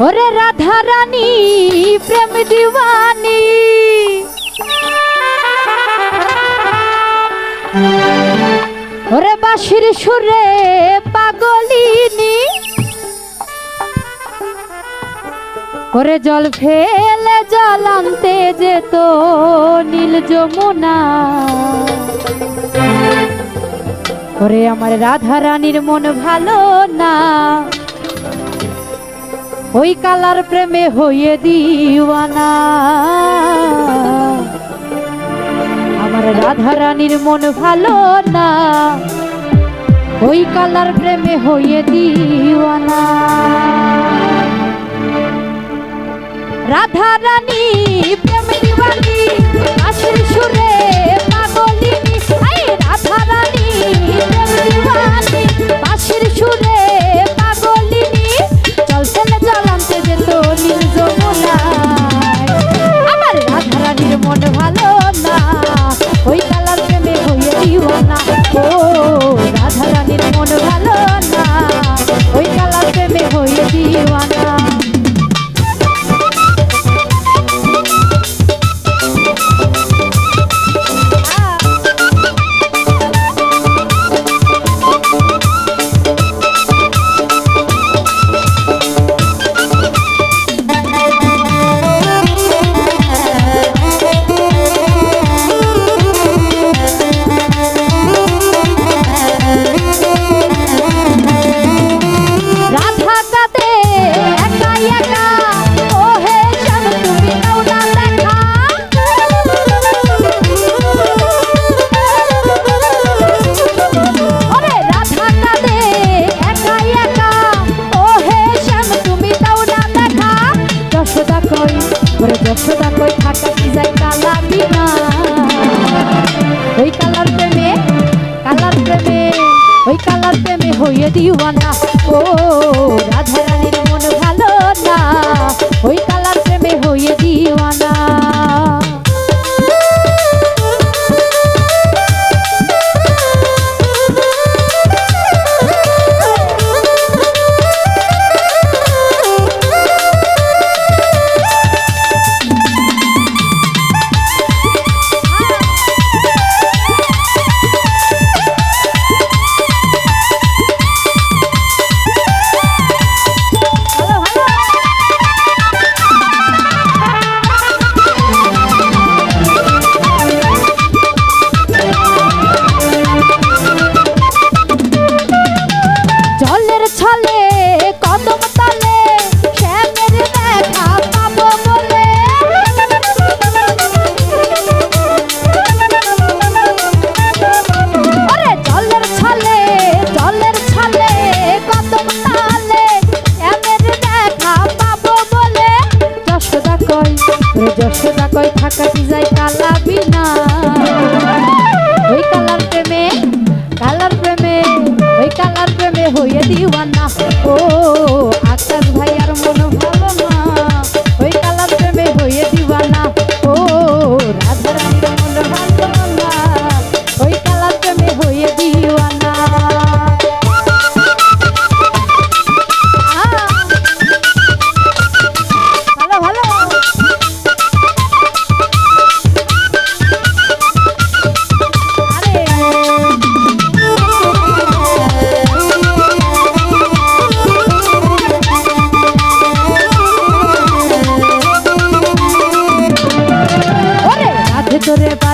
ওরে রাধা রানী, প্রেম দিওয়ানি। ওরে বাঁশির সুরে পাগলিনি। ওরে জল ফেলে জল আনতে যেত নীল যমুনা। ওরে আমার রাধা রানীর মন ভালো না। ওই কালার প্রেমে হইয়ে দিওয়ানা। আমার রাধা রানীর মন ভালো না, ওই কালার প্রেমে হইয়ে দিওয়ানা। রাধা রানী প্রেমে do you wanna? Oh. দিওয়ানা। ও আকাশ ভাইয়ার মন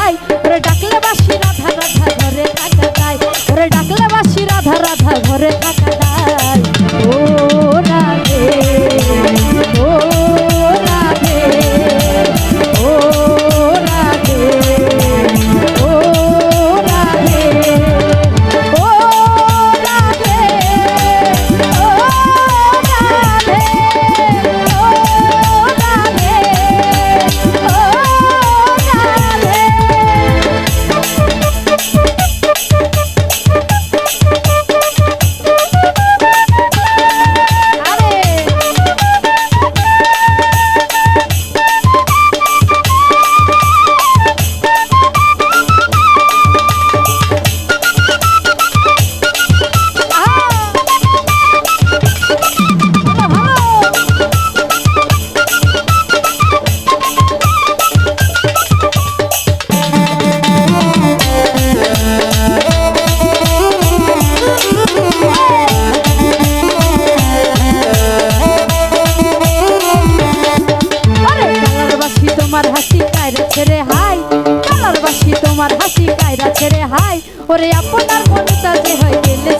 তাই? ওরে ডাকলে বাসি রাধা রাধা ঘরে থাকা তাই? ওরে ডাকলে বাসি রাধা রাধা ঘরে থাকা তোমার হাসি কায়রা ছেড়ে হাই ওরে আপনার মনটা যে হয় গেলে